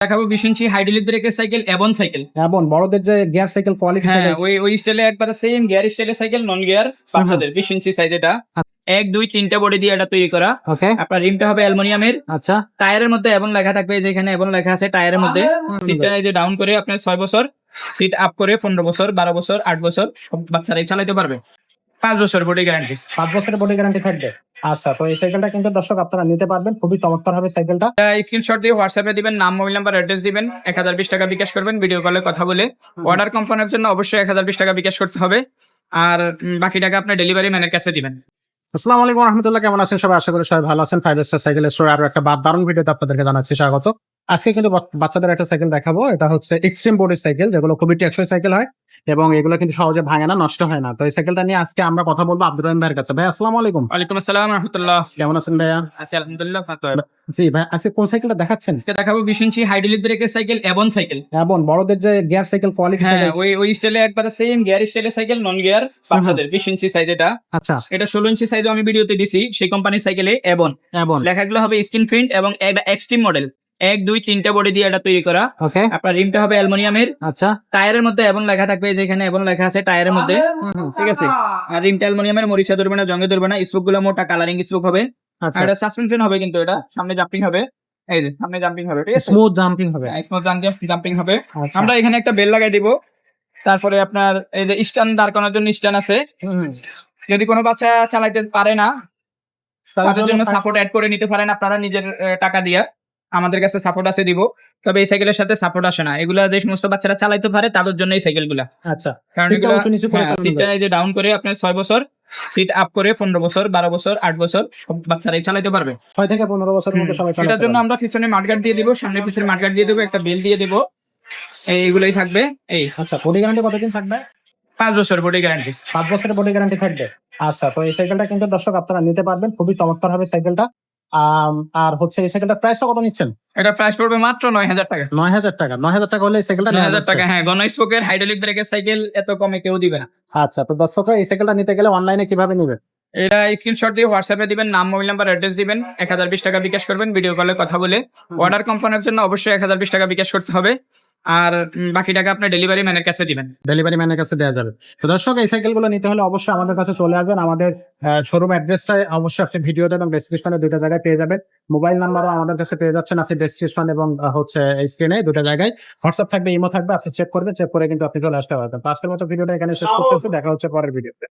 দেখাবো বিশ ইঞ্চি হাইড্রোলিক ব্রেকের সাইকেল এবন সাইকেল এবং বড়দের যে গিয়ার সাইকেল কোয়ালিটি হ্যাঁ ওই ওই স্টাইলে একবারে সেম গিয়ার স্টাইলের সাইকেল নন গিয়ার বাচ্চাদের বিশ ইঞ্চি সাইজ এটা। এক দুই তিনটা বডি দিয়ে এটা তৈরি করা। ওকে আপনার রিমটা হবে অ্যালুমিনিয়ামের। আচ্ছা। টায়ারের মধ্যে এবং লেখা থাকবে যেখানে এবং লেখা আছে টায়ারের মধ্যে। সিটটা এই যে ডাউন করে আপনার ছয় বছর সিট আপ করে পনেরো বছর বারো বছর আট বছর সব বাচ্চারাই চালাতে পারবে। পাঁচ বছর বডি গ্যারান্টি পাঁচ বছরের বডি গ্যারান্টি থাকবে। আচ্ছা তো এই সাইকেলটা কিন্তু দর্শক আপনারা নিতে পারবেন। খুবই চমৎকার হবে সাইকেলটা স্ক্রিনশট দিয়ে হোয়াটসঅ্যাপে দিবেন নাম মোবাইল নাম্বার অ্যাড্রেস দিবেন এক হাজার বিশ টাকা বিকাশ করবেন ভিডিও কলে কথা বলে। অর্ডার কম্পানির জন্য অবশ্যই এক হাজার বিশ টাকা বিকাশ করতে হবে। আর বাকি টাকা আপনার ডেলিভারি ম্যানের কাছে দিবেন। আসসালামু আলাইকুম রহমতুল্লাহ। কেমন আছেন সবাই? আশা করি সবাই ভালো আছেন। ফাইভ স্টার সাইকেল স্টোর আরও একটা দারুণ ভিডিওতে আপনাদেরকে জানাচ্ছি। স্বাগত। আজকে কিন্তু বাচ্চাদের একটা সাইকেল দেখাবো। এটা হচ্ছে এক্সট্রিম বোর্ডের সাইকেল যেগুলো খুবই টেকসই সাইকেল হয় এবং এগুলো কিন্তু সহজে ভাঙে না নষ্ট হয় না। তো এই সাইকেলটা নিয়ে আজকে আমরা কথা বলব আব্দুর রহিম ভাইয়ের কাছে। ভাই আসসালামু আলাইকুম। ওয়ালাইকুম আসসালাম রহমতুল্লাহ। কেমন আছেন ভাইয়া? আছি আলহামদুলিল্লাহ ভালো। জি ভাই আজকে কোন সাইকেলটা দেখাচ্ছেন? আজকে দেখাবো বিশ ইঞ্চি হাইড্রোলিক ব্রেকের সাইকেল এবন সাইকেল এবং বড়দের যে গিয়ার সাইকেল কোয়ালিটি হ্যাঁ ওই ওই স্টাইলে একবারে সেম গিয়ার স্টাইলের সাইকেল নন গিয়ার বাচ্চাদের বিশ ইঞ্চি সাইজ এটা। আচ্ছা। এটা ষোলো ইঞ্চি সাইজ আমি ভিডিওতে দিছি সেই কোম্পানির সাইকেলে এবন এবং লেখাগুলো হবে স্ক্রিন প্রিন্ট এবং একটা এক্সট্রিম মডেল এক দুই তিনটা বডি দিয়ে এটা তৈরি করা। ওকে আপনার রিমটা হবে অ্যালুমিনিয়ামের। আচ্ছা। টায়ারের মধ্যে এবং লেখা থাকবে যেখানে এবং লেখা আছে টায়ারের মধ্যে। ঠিক আছে? আর রিমটা অ্যালুমিনিয়ামের মরিচা ধরবে না জঙ্গে ধরবে না স্পোকগুলো মোটা কালারিং স্পোক হবে। আচ্ছা। আর এটা সাসপেনশন হবে কিন্তু এটা। সামনে জাম্পিং হবে। এই যে সামনে জাম্পিং হবে ঠিক আছে? স্মুথ জাম্পিং হবে। স্মুথ জাম্পিং হবে। আচ্ছা। আমরা এখানে একটা বেল লাগাই দিব। তারপরে আপনার এই যে স্ট্যান্ড দাঁড় করানোর জন্য স্ট্যান্ড আছে। যদি কোনো বাচ্চা চালাইতে পারে না তাদের জন্য সাপোর্ট অ্যাড করে নিতে পারেন আপনারা নিজের টাকা দিয়ে। আমাদের কাছে সাপোর্ট আছে দিব। তবে এই সাইকেলের সাথে সাপোর্ট আসে না। এগুলা যে সমস্ত বাচ্চারা চালাইতে পারে তাদের জন্য এই সাইকেলগুলা। আচ্ছা। কারণ সিটটা হ্যাঁ, যে ডাউন করে আপনার ছয় বছর সিট আপ করে পনেরো বছর বারো বছর আট বছর সব বাচ্চারাই চালাইতে পারবে। ছয় থেকে পনেরো মধ্যে সবাই এটার জন্য আমরা পিছনে মাঠগার্ড দিয়ে দিব সামনে পিছনে মাঠগার্ড দিয়ে দেবো একটা বেল দিয়ে দেবো। এইগুলোই থাকবে। এই। আচ্ছা বডি গ্যারান্টি কতদিন থাকবে? পাঁচ বছর বডি গ্যারান্টি পাঁচ বছরের বডি গ্যারান্টি থাকবে। আচ্ছা তো এই সাইকেলটা কিন্তু দর্শক আপনারা নিতে পারবেন। খুবই চমৎকার হবে সাইকেলটা আর হচ্ছে এই সাইকেলটার প্রাইসটা কত নিচ্ছেন? এটা প্রাইস পড়বে মাত্র নয় হাজার টাকা। নয় হাজার টাকা। নয় হাজার টাকা হলে এই সাইকেলটা নয় হাজার টাকা হ্যাঁ গণ স্পোকের হাইড্রোলিক ব্রেকের সাইকেল এত কমে কেউ দিবে না। আচ্ছা তো দর্শকরা এই সাইকেলটা নিতে গেলে অনলাইনে কীভাবে নেবে? এটা স্ক্রিনশট দিয়ে হোয়াটসঅ্যাপে দিবেন নাম মোবাইল নাম্বার অ্যাড্রেস দিবেন এক হাজার বিশ টাকা বিকাশ করবেন ভিডিও কলে কথা বলে। অর্ডার কম্পানির জন্য অবশ্যই এক হাজার বিশ টাকা বিকাশ করতে হবে। আর বাকি টাকা আপনার ডেলিভারি ম্যানের কাছে দিবেন। ডেলিভারি ম্যানের কাছে দেওয়া যাবে। তো দর্শক এই সাইকেলগুলো নিতে হলে অবশ্যই আমাদের কাছে চলে আসবেন। আমাদের শোরুম অ্যাড্রেসটা অবশ্যই আপনি ভিডিওতে এবং ডেসক্রিপশনে দুটো জায়গায় পেয়ে যাবেন। মোবাইল নাম্বারও আমাদের কাছে পেয়ে যাচ্ছেন আপনি ডেসক্রিপশন এবং হচ্ছে স্ক্রিনে দুটো জায়গায়। হোয়াটসঅ্যাপ থাকবে ইমো থাকবে আপনি চেক করবেন চেক করে কিন্তু আপনি চলে আসতে পারবেন। আজকের মতো ভিডিওটা এখানে শেষ করতেছি দেখা হচ্ছে পরের ভিডিওতে